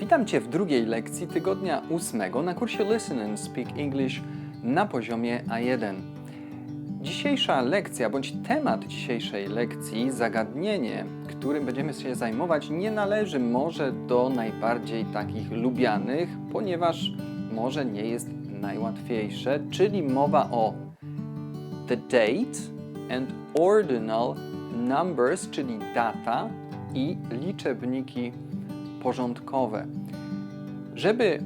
Witam Cię w drugiej lekcji tygodnia ósmego na kursie Listen and Speak English na poziomie A1. Dzisiejsza lekcja, bądź temat dzisiejszej lekcji, zagadnienie, którym będziemy się zajmować, nie należy może do najbardziej takich lubianych, ponieważ może nie jest najłatwiejsze, czyli mowa o the date and ordinal numbers, czyli data i liczebniki porządkowe. Żeby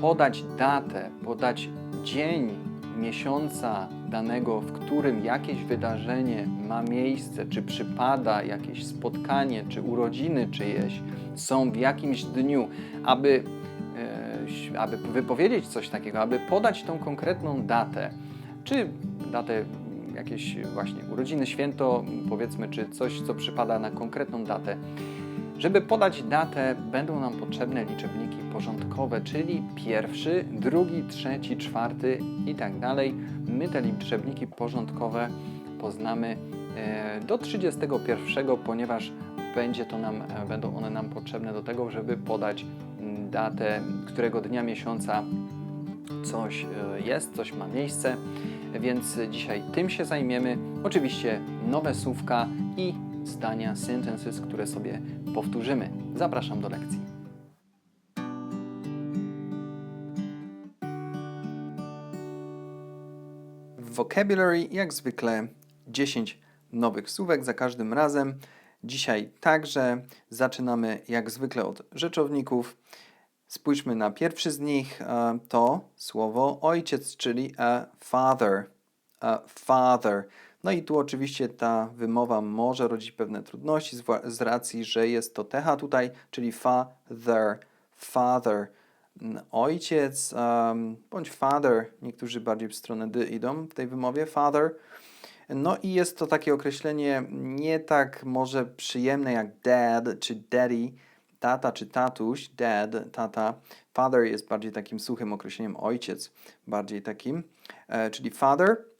podać datę, podać dzień miesiąca danego, w którym jakieś wydarzenie ma miejsce, czy przypada jakieś spotkanie, czy urodziny czyjeś są w jakimś dniu, aby, e, aby wypowiedzieć coś takiego, aby podać tą konkretną datę, czy datę jakieś właśnie urodziny, święto, powiedzmy, czy coś, co przypada na konkretną datę. Żeby podać datę, będą nam potrzebne liczebniki porządkowe, czyli pierwszy, drugi, trzeci, czwarty i tak dalej. My te liczebniki porządkowe poznamy e, do 31, ponieważ będzie to nam, e, będą one nam potrzebne do tego, żeby podać datę, którego dnia miesiąca coś e, jest, coś ma miejsce, więc dzisiaj tym się zajmiemy. Oczywiście nowe słówka i zdania, sentences, które sobie powtórzymy. Zapraszam do lekcji. W vocabulary, jak zwykle, 10 nowych słówek za każdym razem. Dzisiaj także zaczynamy, jak zwykle, od rzeczowników. Spójrzmy na pierwszy z nich. e, To słowo ojciec, czyli a father. A father. No i tu oczywiście ta wymowa może rodzić pewne trudności z racji, że jest to TH tutaj, czyli father, father. Ojciec um, bądź father, niektórzy bardziej w stronę D idą w tej wymowie, father. No i jest to takie określenie nie tak może przyjemne jak dad czy daddy, tata czy tatuś, dad, tata. Father jest bardziej takim suchym określeniem ojciec, bardziej takim, e, czyli father.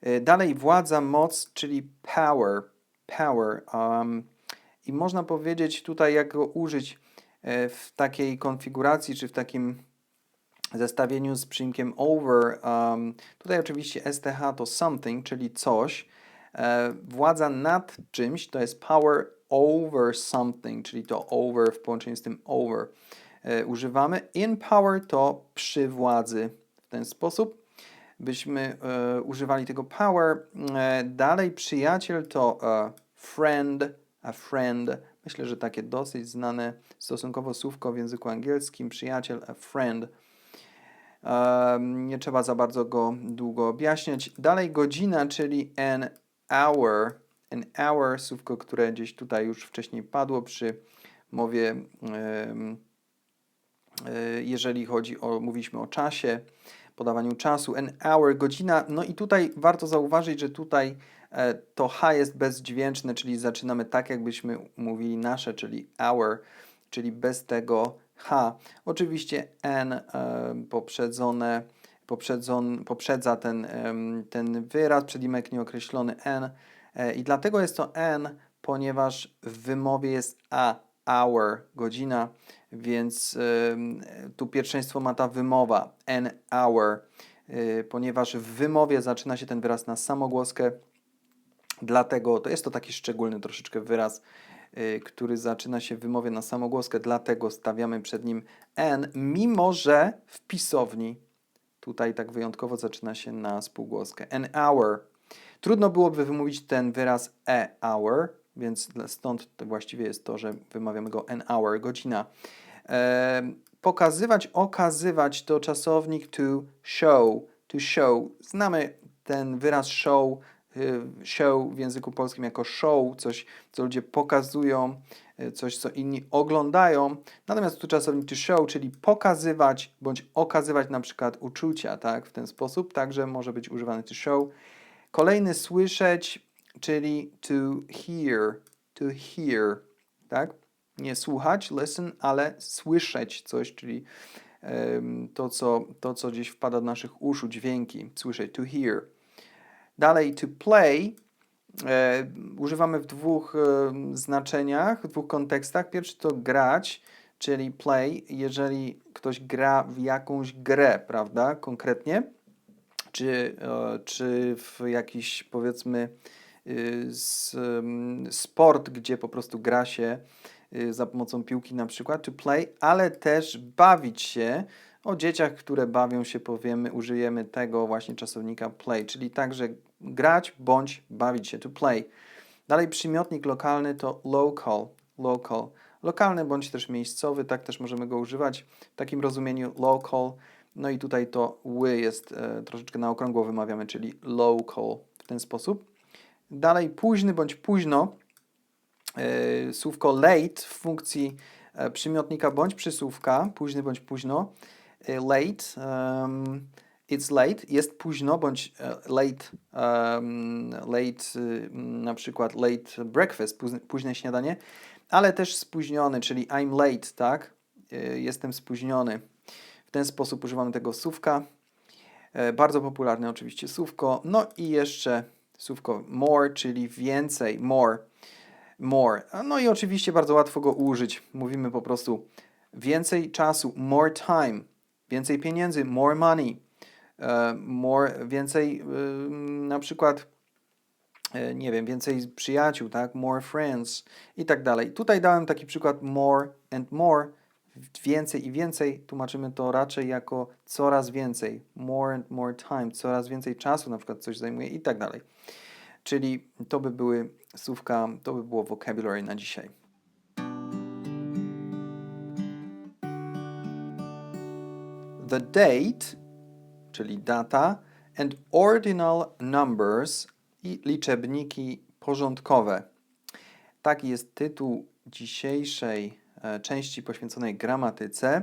E, Dalej władza, moc, czyli power, power. Um, I można powiedzieć tutaj, jak go użyć e, w takiej konfiguracji, czy w takim zestawieniu z przyimkiem over. Um, tutaj oczywiście STH to something, czyli coś. E, władza nad czymś to jest power over something, czyli to over w połączeniu z tym over e, używamy. In power to przy władzy. W ten sposób byśmy e, używali tego power. E, dalej przyjaciel to a friend, a friend. Myślę, że takie dosyć znane stosunkowo słówko w języku angielskim. Przyjaciel, a friend. Um, nie trzeba za bardzo go długo objaśniać. Dalej godzina, czyli an hour. An hour, słówko, które gdzieś tutaj już wcześniej padło przy mowie, em, e, jeżeli chodzi o, mówiliśmy o czasie, podawaniu czasu. An hour, godzina. No i tutaj warto zauważyć, że tutaj e, to H jest bezdźwięczne, czyli zaczynamy tak, jakbyśmy mówili nasze, czyli hour, czyli bez tego H. Oczywiście N e, poprzedzone, poprzedzon, poprzedza ten, ten wyraz, przedimek nieokreślony N e, i dlatego jest to N, ponieważ w wymowie jest A, hour, godzina, więc tu pierwszeństwo ma ta wymowa N hour, y, ponieważ w wymowie zaczyna się ten wyraz na samogłoskę, dlatego to jest to taki szczególny troszeczkę wyraz, y, który zaczyna się w wymowie na samogłoskę, dlatego stawiamy przed nim N, mimo że w pisowni tutaj tak wyjątkowo zaczyna się na spółgłoskę. An hour. Trudno byłoby wymówić ten wyraz e hour, więc stąd właściwie jest to, że wymawiamy go an hour, godzina. Em, pokazywać, okazywać to czasownik to show, to show. Znamy ten wyraz show, y, show w języku polskim jako show, coś, co ludzie pokazują, y, coś, co inni oglądają. Natomiast tu czasownik to show, czyli pokazywać bądź okazywać na przykład uczucia, tak, w ten sposób, także może być używany to show. Kolejny słyszeć, czyli to hear, to hear, tak? Nie słuchać, listen, ale słyszeć coś, czyli em, to, co, to, co gdzieś wpada do naszych uszu, dźwięki, słyszeć, to hear. Dalej, to play, e, używamy w dwóch e, znaczeniach, w dwóch kontekstach. Pierwszy to grać, czyli play, jeżeli ktoś gra w jakąś grę, prawda, konkretnie, czy, e, czy w jakiś powiedzmy y, s- mm, sport, gdzie po prostu gra się y, za pomocą piłki na przykład, to play, ale też bawić się. O dzieciach, które bawią się, powiemy, użyjemy tego właśnie czasownika play, czyli także grać bądź bawić się, to play. Dalej przymiotnik lokalny to local, local. Lokalny bądź też miejscowy, tak też możemy go używać w takim rozumieniu local. No i tutaj to ły jest e, troszeczkę na okrągło wymawiamy, czyli local w ten sposób. Dalej późny bądź późno. E, słówko late w funkcji e, przymiotnika bądź przysłówka, późny bądź późno. E, late, um, it's late, jest późno bądź late, um, late y, na przykład late breakfast, późne, śniadanie, ale też spóźniony, czyli I'm late, tak? Jestem spóźniony. W ten sposób używamy tego słówka. Bardzo popularne oczywiście słówko. No i jeszcze słówko more, czyli więcej, more, more. No i oczywiście bardzo łatwo go użyć. Mówimy po prostu więcej czasu, more time, więcej pieniędzy, more money, e, more, więcej y, na przykład e, nie wiem, więcej przyjaciół, tak? More friends i tak dalej. Tutaj dałem taki przykład more and more, więcej i więcej. Tłumaczymy to raczej jako coraz więcej. More and more time, coraz więcej czasu na przykład coś zajmuje i tak dalej. Czyli to by były słówka, to by było vocabulary na dzisiaj. The date, czyli data, and ordinal numbers i liczebniki porządkowe. Taki jest tytuł dzisiejszej e, części poświęconej gramatyce.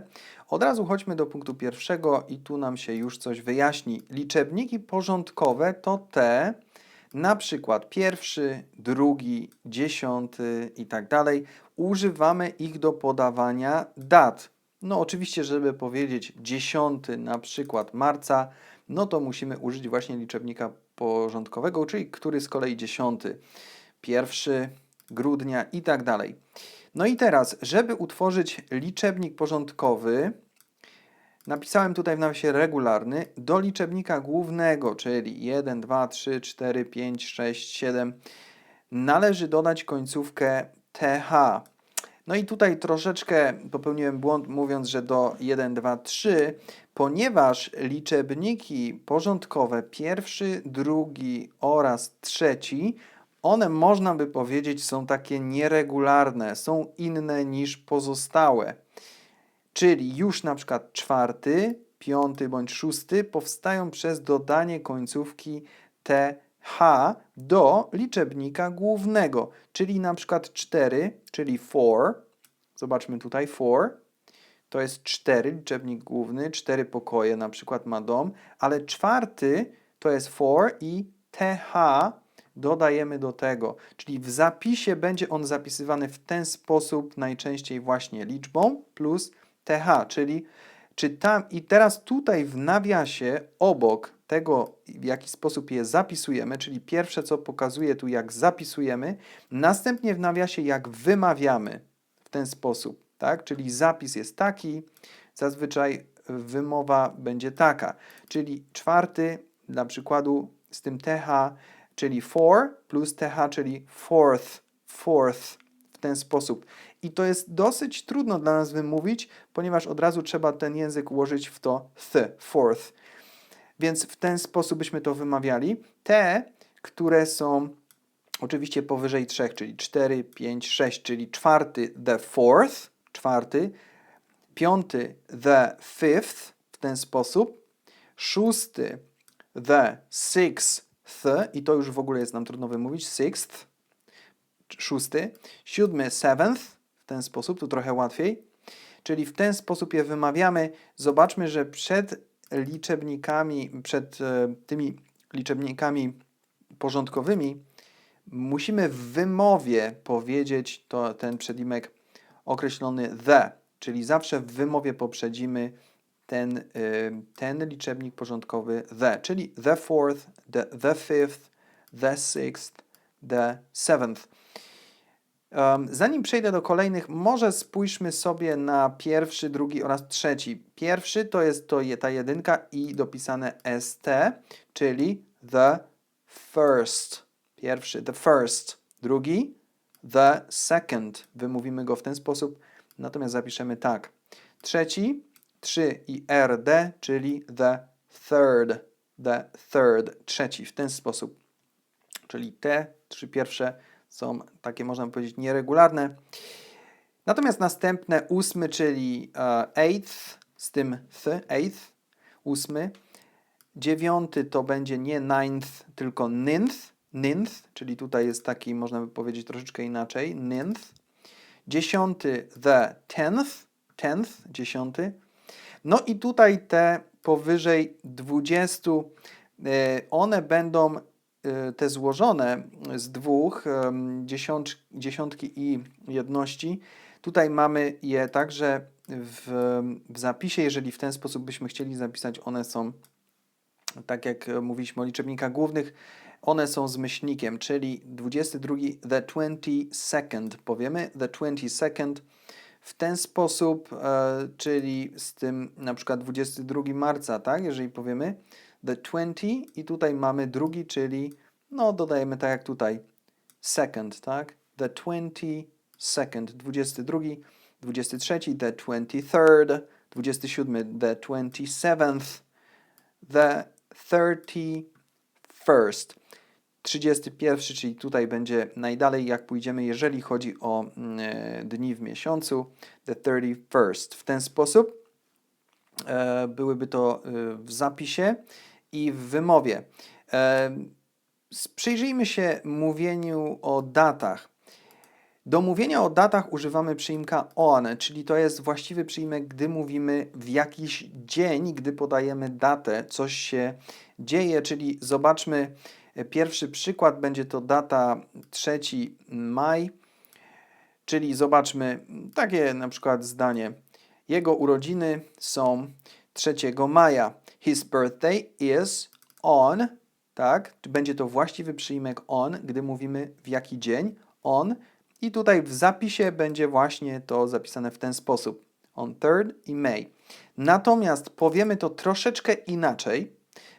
Od razu chodźmy do punktu pierwszego i tu nam się już coś wyjaśni. Liczebniki porządkowe to te, na przykład pierwszy, drugi, dziesiąty i tak dalej. Używamy ich do podawania dat. No oczywiście, żeby powiedzieć dziesiąty na przykład marca, no to musimy użyć właśnie liczebnika porządkowego, czyli który z kolei dziesiąty, pierwszy grudnia i tak dalej. No i teraz, żeby utworzyć liczebnik porządkowy, napisałem tutaj w nawiasie regularny, do liczebnika głównego, czyli 1, 2, 3, 4, 5, 6, 7, należy dodać końcówkę TH. No i tutaj troszeczkę popełniłem błąd mówiąc, że do 1, 2, 3, ponieważ liczebniki porządkowe pierwszy, drugi oraz trzeci, one można by powiedzieć są takie nieregularne, są inne niż pozostałe. Czyli już na przykład czwarty, piąty bądź szósty powstają przez dodanie końcówki TH do liczebnika głównego, czyli na przykład 4, czyli 4. Zobaczmy tutaj 4. To jest 4, liczebnik główny, 4 pokoje na przykład ma dom, ale czwarty to jest 4 i TH dodajemy do tego. Czyli w zapisie będzie on zapisywany w ten sposób, najczęściej właśnie liczbą plus TH, czyli czy tam i teraz tutaj w nawiasie obok tego, w jaki sposób je zapisujemy, czyli pierwsze co pokazuje tu jak zapisujemy, następnie w nawiasie jak wymawiamy w ten sposób, tak? Czyli zapis jest taki, zazwyczaj wymowa będzie taka, czyli czwarty dla przykładu z tym TH, czyli for plus TH, czyli fourth, fourth w ten sposób. I to jest dosyć trudno dla nas wymówić, ponieważ od razu trzeba ten język ułożyć w to th, fourth. Więc w ten sposób byśmy to wymawiali. Te, które są oczywiście powyżej trzech, czyli 4, 5, 6, czyli czwarty the fourth, czwarty, piąty the fifth w ten sposób, szósty the sixth i to już w ogóle jest nam trudno wymówić, sixth, szósty, siódmy seventh w ten sposób, tu trochę łatwiej, czyli w ten sposób je wymawiamy. Zobaczmy, że przed liczebnikami, przed e, tymi liczebnikami porządkowymi musimy w wymowie powiedzieć to, ten przedimek określony the, czyli zawsze w wymowie poprzedzimy ten, y, ten liczebnik porządkowy the, czyli the fourth, the, the fifth, the sixth, the seventh. Zanim przejdę do kolejnych, może spójrzmy sobie na pierwszy, drugi oraz trzeci. Pierwszy to jest to ta jedynka i dopisane st, czyli the first. Pierwszy, the first. Drugi, the second. Wymówimy go w ten sposób, natomiast zapiszemy tak. Trzeci, 3 i rd, czyli the third. The third. Trzeci, w ten sposób. Czyli te trzy pierwsze są takie, można powiedzieć, nieregularne. Natomiast następne, ósmy, czyli uh, eighth, z tym th, eighth, ósmy. Dziewiąty to będzie nie ninth, tylko ninth, ninth, czyli tutaj jest taki, można by powiedzieć, troszeczkę inaczej, ninth. Dziesiąty, the tenth, tenth, dziesiąty. No i tutaj te powyżej 20, e, one będą e, te złożone z dwóch, em, dziesiątk, dziesiątki i jedności. Tutaj mamy je także w, w zapisie, jeżeli w ten sposób byśmy chcieli zapisać, one są, tak jak mówiliśmy o liczebnikach głównych, one są z myślnikiem, czyli 22, the 22nd, powiemy, the 22nd, w ten sposób, e, czyli z tym na przykład 22 marca, tak, jeżeli powiemy the 20 i tutaj mamy drugi, czyli no dodajemy tak jak tutaj second, tak, the 22nd, 22, 23, the 23rd, 27, the 27th, the 31st. 31, czyli tutaj będzie najdalej, jak pójdziemy, jeżeli chodzi o e, dni w miesiącu, the 31st. W ten sposób e, byłyby to e, w zapisie i w wymowie. E, przyjrzyjmy się mówieniu o datach. Do mówienia o datach używamy przyimka on, czyli to jest właściwy przyimek, gdy mówimy w jakiś dzień, gdy podajemy datę, coś się dzieje, czyli zobaczmy e, pierwszy przykład, będzie to data 3 maj, czyli zobaczmy takie na przykład zdanie. Jego urodziny są 3 maja. His birthday is on, tak? Będzie to właściwy przyimek on, gdy mówimy w jaki dzień, on. I tutaj w zapisie będzie właśnie to zapisane w ten sposób. On third i May. Natomiast powiemy to troszeczkę inaczej.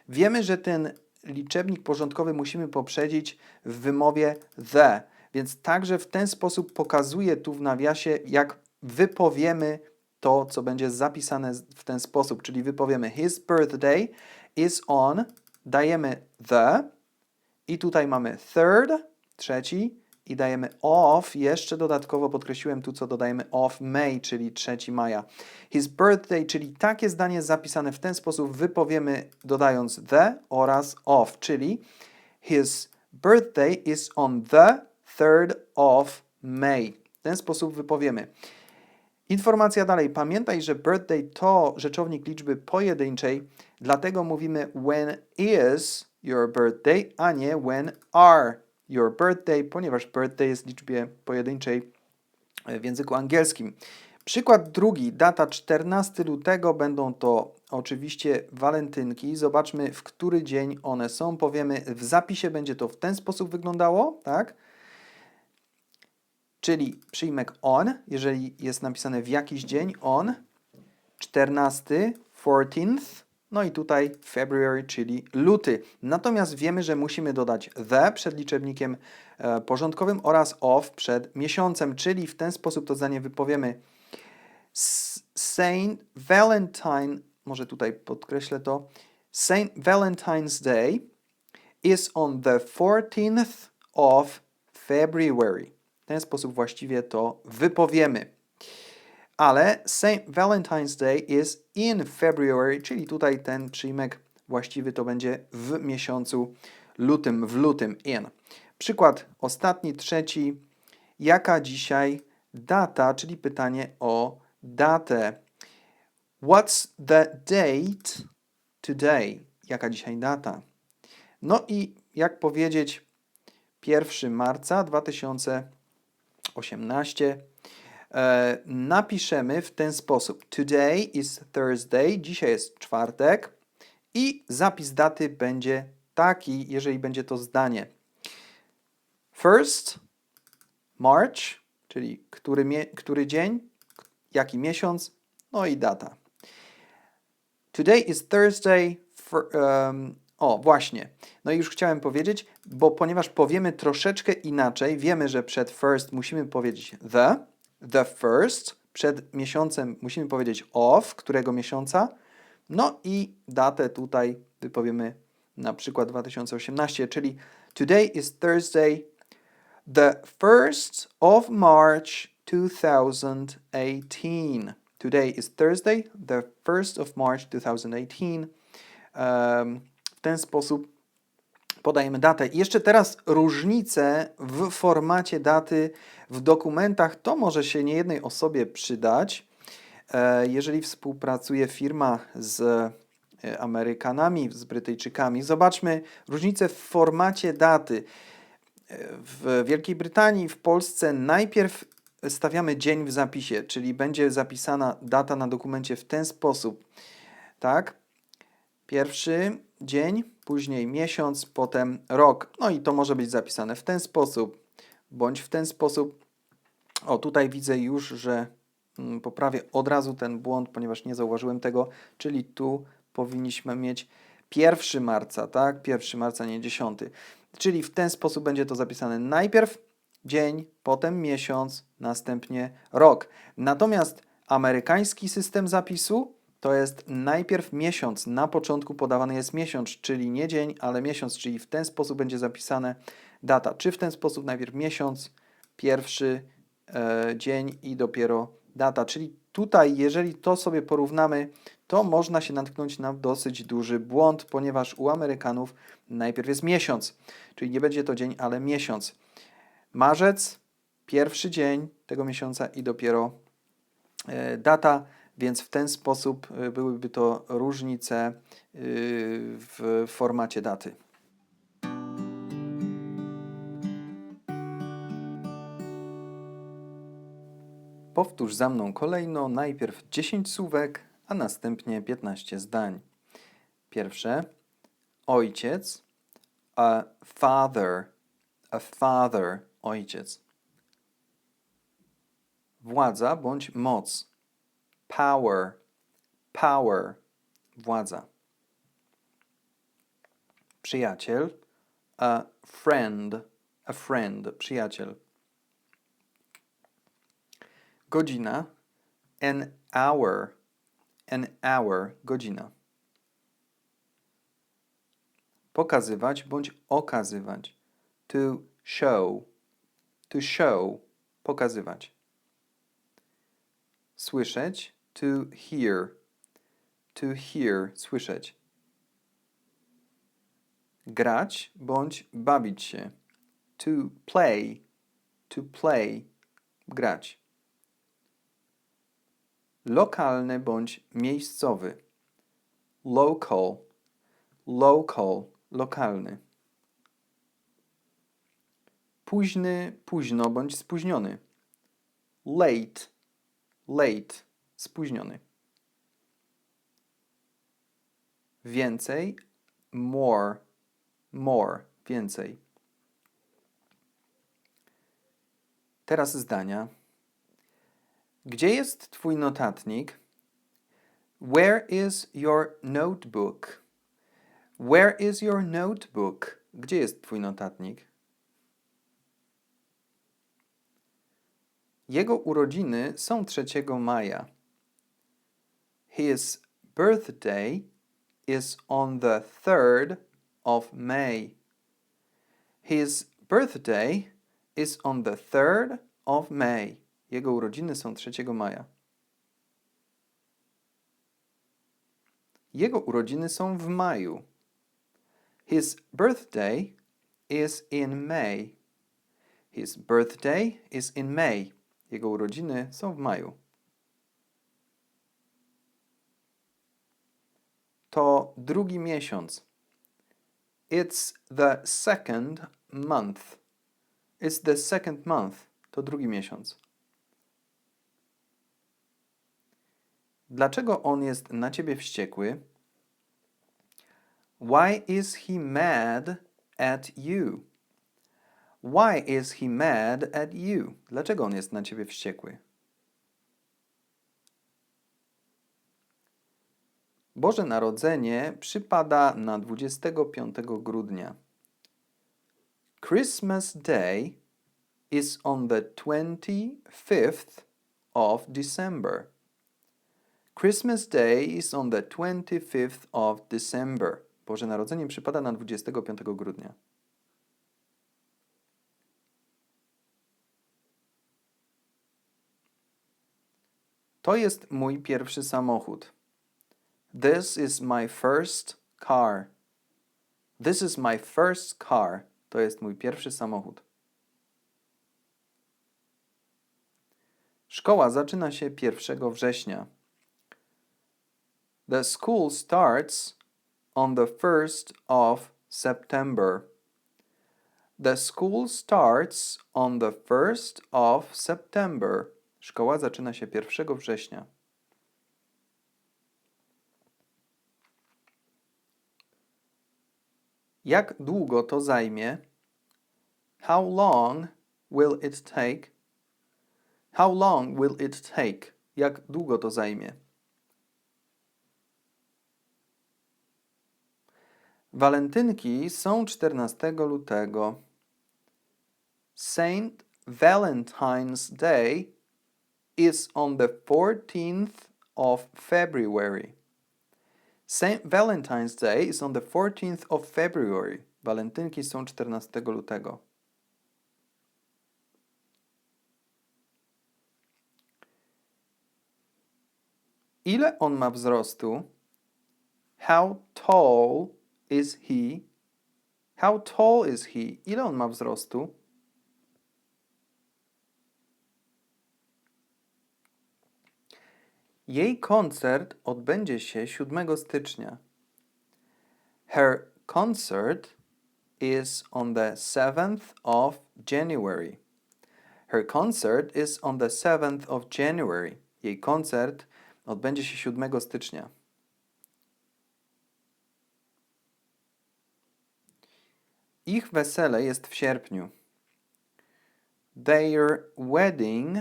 Wiemy, że ten liczebnik porządkowy musimy poprzedzić w wymowie the. Więc także w ten sposób pokazuję tu w nawiasie, jak wypowiemy to, co będzie zapisane w ten sposób. Czyli wypowiemy his birthday is on, dajemy the i tutaj mamy third, trzeci i dajemy of, jeszcze dodatkowo podkreśliłem tu, co dodajemy of May, czyli 3 maja. His birthday, czyli takie zdanie zapisane w ten sposób wypowiemy dodając the oraz of, czyli his birthday is on the 3rd of May. W ten sposób wypowiemy. Informacja dalej. Pamiętaj, że birthday to rzeczownik liczby pojedynczej, dlatego mówimy when is your birthday, a nie when are your birthday, ponieważ birthday jest liczbie pojedynczej w języku angielskim. Przykład drugi, data 14 lutego, będą to oczywiście walentynki. Zobaczmy, w który dzień one są. Powiemy, w zapisie będzie to w ten sposób wyglądało, tak? Czyli przyjmek on, jeżeli jest napisane w jakiś dzień, on, 14, 14th, no i tutaj February, czyli luty. Natomiast wiemy, że musimy dodać the przed liczebnikiem e, porządkowym oraz of przed miesiącem, czyli w ten sposób to zdanie wypowiemy Saint Valentine, może tutaj podkreślę to, Saint Valentine's Day is on the 14th of February. Ten sposób właściwie to wypowiemy. Ale St. Valentine's Day is in February, czyli tutaj ten przyjmek właściwy to będzie w miesiącu lutym, w lutym in. Przykład ostatni, trzeci. Jaka dzisiaj data, czyli pytanie o datę. What's the date today? Jaka dzisiaj data? No i jak powiedzieć 1 marca 2018 e, napiszemy w ten sposób. Today is Thursday, dzisiaj jest czwartek i zapis daty będzie taki, jeżeli będzie to zdanie. First March, czyli który, który dzień, jaki miesiąc, no i data. Today is Thursday. For, um, o, właśnie. No i już chciałem powiedzieć, bo ponieważ powiemy troszeczkę inaczej, wiemy, że przed first musimy powiedzieć the, the first, przed miesiącem musimy powiedzieć of, którego miesiąca, no i datę tutaj wypowiemy na przykład 2018, czyli today is Thursday, the 1st of March 2018. Today is Thursday, the 1st of March 2018. Em, w ten sposób podajemy datę. I jeszcze teraz różnice w formacie daty w dokumentach. To może się niejednej osobie przydać. E, Jeżeli współpracuje firma z e, Amerykanami, z Brytyjczykami, zobaczmy różnice w formacie daty. E, W Wielkiej Brytanii, w Polsce najpierw stawiamy dzień w zapisie, czyli będzie zapisana data na dokumencie w ten sposób. Tak? Pierwszy dzień, później miesiąc, potem rok. No i to może być zapisane w ten sposób, bądź w ten sposób. O, tutaj widzę już, że mm, poprawię od razu ten błąd, ponieważ nie zauważyłem tego, czyli tu powinniśmy mieć 1 marca, tak? 1 marca, nie 10. Czyli w ten sposób będzie to zapisane najpierw dzień, potem miesiąc, następnie rok. Natomiast amerykański system zapisu to jest najpierw miesiąc. Na początku podawany jest miesiąc, czyli nie dzień, ale miesiąc, czyli w ten sposób będzie zapisane data. Czy w ten sposób najpierw miesiąc, pierwszy e, dzień i dopiero data. Czyli tutaj, jeżeli to sobie porównamy, to można się natknąć na dosyć duży błąd, ponieważ u Amerykanów najpierw jest miesiąc, czyli nie będzie to dzień, ale miesiąc. Marzec, pierwszy dzień tego miesiąca i dopiero e, data, więc w ten sposób e, byłyby to różnice e, w formacie daty. Powtórz za mną kolejno najpierw 10 słówek, a następnie 15 zdań. Pierwsze ojciec, a father, a father, ojciec. Władza bądź moc, power, power, władza. Przyjaciel, a friend, a friend, przyjaciel. Godzina, an hour, an hour, godzina. Pokazywać bądź okazywać. To show, to show, pokazywać. Słyszeć, to hear, to hear, słyszeć. Grać bądź bawić się. To play, to play, grać lokalny bądź miejscowy. Local, local, lokalny. Późny, późno bądź spóźniony. Late, late, spóźniony. Więcej, more, more, więcej. Teraz zdania. Gdzie jest twój notatnik? Where is your notebook? Where is your notebook? Gdzie jest twój notatnik? Jego urodziny są 3 maja. His birthday is on the 3rd of May. His birthday is on the 3rd of May. Jego urodziny są 3 maja. Jego urodziny są w maju. His birthday is in May. His birthday is in May. Jego urodziny są w maju. To drugi miesiąc. It's the second month. It's the second month. To drugi miesiąc. Dlaczego on jest na ciebie wściekły? Why is he mad at you? Why is he mad at you? Dlaczego on jest na ciebie wściekły? Boże Narodzenie przypada na 25 grudnia. Christmas Day is on the 25th of December. Christmas Day is on the 25th of December. Boże Narodzenie przypada na 25 grudnia. To jest mój pierwszy samochód. This is my first car. This is my first car. To jest mój pierwszy samochód. Szkoła zaczyna się 1 września. The school starts on the 1st of September. The school starts on the 1st of September. Szkoła zaczyna się 1 września. Jak długo to zajmie? How long will it take? How long will it take? Jak długo to zajmie? Walentynki są 14 lutego. Saint Valentine's Day is on the 14th of February. Saint Valentine's Day is on the 14th of February. Walentynki są 14 lutego. Ile on ma wzrostu? How tall is he? How tall is he? Ile on ma wzrostu? Jej koncert odbędzie się 7 stycznia. Her concert is on the 7th of January. Her concert is on the 7th of January. Jej koncert odbędzie się 7 stycznia. Ich wesele jest w sierpniu. Their wedding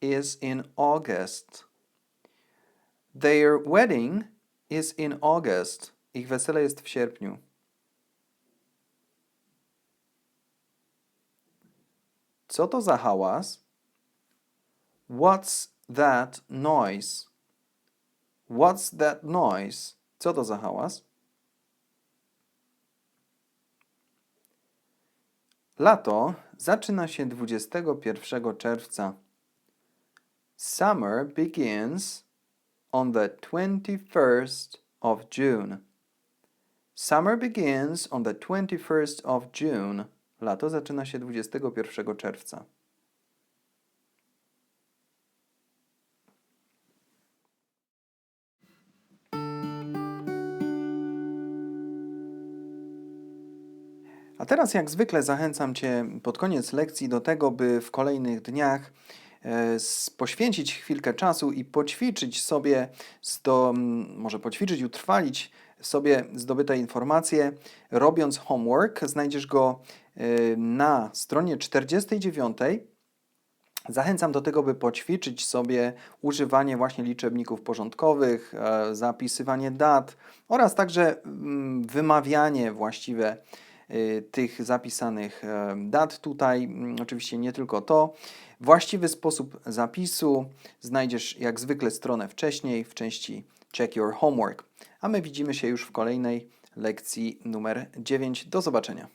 is in August. Their wedding is in August. Ich wesele jest w sierpniu. Co to za hałas? What's that noise? What's that noise? Co to za hałas? Lato zaczyna się 21 czerwca. Summer begins on the 21st of June. Summer begins on the 21st of June. Lato zaczyna się 21 czerwca. A teraz, jak zwykle, zachęcam Cię pod koniec lekcji do tego, by w kolejnych dniach poświęcić chwilkę czasu i poćwiczyć sobie, m, może poćwiczyć, utrwalić sobie zdobyte informacje. Robiąc homework, znajdziesz go e, na stronie 49. Zachęcam do tego, by poćwiczyć sobie używanie właśnie liczebników porządkowych, e, zapisywanie dat oraz także wymawianie właściwe tych zapisanych dat tutaj. Mm, Oczywiście nie tylko to. Właściwy sposób zapisu znajdziesz jak zwykle stronę wcześniej w części Check Your Homework. A my widzimy się już w kolejnej lekcji numer 9. Do zobaczenia.